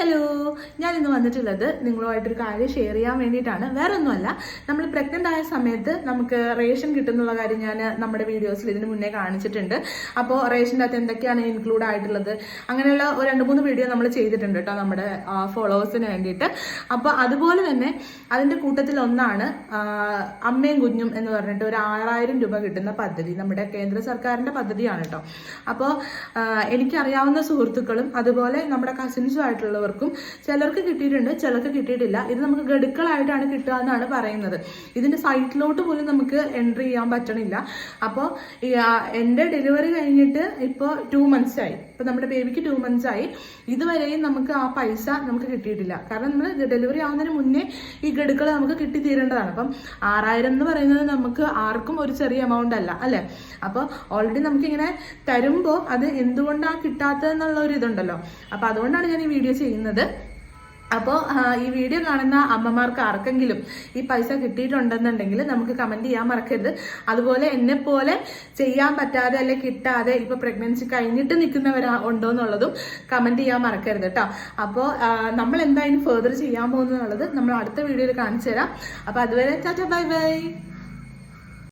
Hello ഞാൻ ഇന്ന് വന്നിട്ടുള്ളത് നിങ്ങളുമായിട്ടൊരു കാര്യം ഷെയർ ചെയ്യാൻ വേണ്ടിയിട്ടാണ്. വേറെ ഒന്നുമല്ല നമ്മൾ പ്രഗ്നന്റ് ആയ സമയത്ത് നമുക്ക് റേഷൻ കിട്ടുന്നുള്ള കാര്യം ഞാൻ നമ്മുടെ വീഡിയോസിൽ ഇതിന് മുന്നേ കാണിച്ചിട്ടുണ്ട്. അപ്പോൾ റേഷന്റെ അകത്ത് എന്തൊക്കെയാണ് ഇൻക്ലൂഡ് ആയിട്ടുള്ളത്? അങ്ങനെയുള്ള ഒരു രണ്ട് മൂന്ന് വീഡിയോ നമ്മൾ ചെയ്തിട്ടുണ്ട് കേട്ടോ നമ്മുടെ ഫോളോവേഴ്സിന് വേണ്ടിയിട്ട്. അപ്പോൾ അതുപോലെ തന്നെ അതിന്റെ കൂട്ടത്തിൽ ഒന്നാണ് അമ്മയും കുഞ്ഞും എന്ന് പറഞ്ഞിട്ട് ഒരു ആറായിരം രൂപ കിട്ടുന്ന പദ്ധതി നമ്മുടെ കേന്ദ്ര സർക്കാരിന്റെ പദ്ധതിയാണ് കേട്ടോ. അപ്പോൾ എനിക്കറിയാവുന്ന സുഹൃത്തുക്കളും അതുപോലെ നമ്മുടെ കസിൻസും ആയിട്ടുള്ളവർക്കും ചിലർക്ക് കിട്ടിയിട്ടുണ്ട് ചിലർക്ക് കിട്ടിയിട്ടില്ല. ഇത് നമുക്ക് ഗഡുക്കളായിട്ടാണ് കിട്ടുക എന്നാണ് പറയുന്നത്. ഇതിന്റെ സൈറ്റിലോട്ട് പോലും നമുക്ക് എൻട്രി ചെയ്യാൻ പറ്റണില്ല. അപ്പോൾ എന്റെ ഡെലിവറി കഴിഞ്ഞിട്ട് ഇപ്പോൾ ടു മന്ത്സ് ആയി. ഇപ്പോൾ നമ്മുടെ ബേബിക്ക് ടു മന്ത്സ് ആയി. ഇതുവരെയും നമുക്ക് ആ പൈസ നമുക്ക് കിട്ടിയിട്ടില്ല. കാരണം നമ്മൾ ഡെലിവറി ആവുന്നതിന് മുന്നേ ഈ ഗഡുക്കൾ നമുക്ക് കിട്ടി തീരേണ്ടതാണ് അപ്പം ആറായിരം എന്ന് പറയുന്നത് നമുക്ക് ആർക്കും ഒരു ചെറിയ എമൗണ്ട് അല്ല അല്ലേ? അപ്പോൾ ഓൾറെഡി നമുക്കിങ്ങനെ തരുമ്പോൾ അത് എന്തുകൊണ്ടാണ് കിട്ടാത്തതെന്നുള്ള ഒരു ഇതുണ്ടല്ലോ. അപ്പോൾ അതുകൊണ്ടാണ് ഞാൻ ഈ വീഡിയോ ചെയ്യുന്നത് അപ്പോൾ ഈ വീഡിയോ കാണുന്ന അമ്മമാർക്ക് ആർക്കെങ്കിലും ഈ പൈസ കിട്ടിയിട്ടുണ്ടെന്നുണ്ടെങ്കിൽ നമുക്ക് കമന്റ് ചെയ്യാൻ മറക്കരുത്. അതുപോലെ എന്നെ പോലെ ചെയ്യാൻ പറ്റാതെ അല്ലെ കിട്ടാതെ ഇപ്പോൾ പ്രഗ്നൻസി കഴിഞ്ഞിട്ട് നിൽക്കുന്നവരാ ഉണ്ടോ എന്നുള്ളതും കമന്റ് ചെയ്യാൻ മറക്കരുത് കേട്ടോ അപ്പോൾ നമ്മൾ എന്തായാലും ഫെർദർ ചെയ്യാൻ പോകുന്നത് നമ്മൾ അടുത്ത വീഡിയോയിൽ കാണിച്ചു തരാം അപ്പോൾ അതുവരെ ചാച്ചാ ബൈ ബൈ.